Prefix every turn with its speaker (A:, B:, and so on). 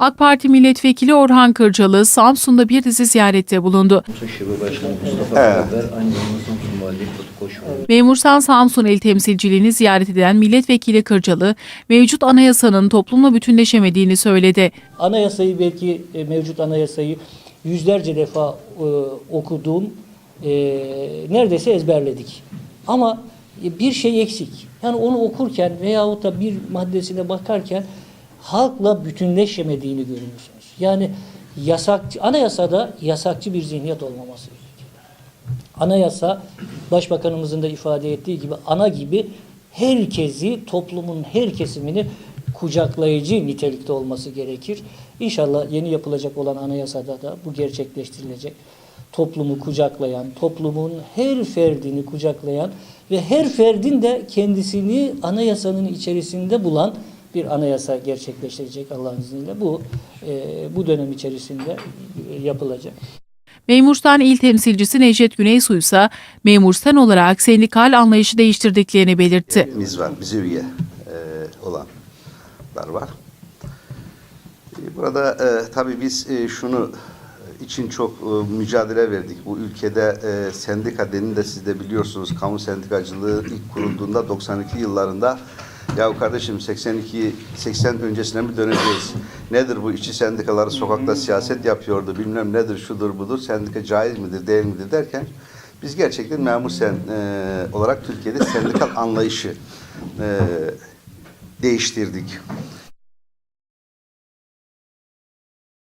A: AK Parti Milletvekili Orhan Kırcalı, Samsun'da bir dizi ziyarette bulundu.
B: Evet.
A: Memursan Samsun il temsilciliğini ziyaret eden Milletvekili Kırcalı, mevcut anayasanın toplumla bütünleşemediğini söyledi.
C: Anayasayı belki e, mevcut anayasayı yüzlerce defa e, okuduğum e, neredeyse ezberledik. Ama e, bir şey eksik. Yani onu okurken veyahut da bir maddesine bakarken halkla bütünleşemediğini görüyorsunuz. Yani yasakçı, anayasada yasakçı bir zihniyet olmaması gerekiyor. Anayasa başbakanımızın da ifade ettiği gibi ana gibi herkesi toplumun her kesimini kucaklayıcı nitelikte olması gerekir. İnşallah yeni yapılacak olan anayasada da bu gerçekleştirilecek. Toplumu kucaklayan, toplumun her ferdini kucaklayan ve her ferdin de kendisini anayasanın içerisinde bulan bir anayasa gerçekleştirecek Allah'ın izniyle. Bu e, bu dönem içerisinde yapılacak.
A: Memursan il temsilcisi Necdet Güneysu ise Memursan olarak sendikal anlayışı değiştirdiklerini belirtti.
B: Biz var, bize üye e, olanlar var. E, Burada e, tabii biz e, şunu için çok e, mücadele verdik. Bu ülkede e, sendika denini de siz de biliyorsunuz. Kamu sendikacılığı ilk kurulduğunda 92 yıllarında ya kardeşim 82 80 öncesine mi döneceğiz? Nedir bu işçi sendikaları sokakta siyaset yapıyordu bilmem nedir şudur budur sendika caiz midir değil midir derken biz gerçekten memur sen e, olarak Türkiye'de sendikal anlayışı e, değiştirdik.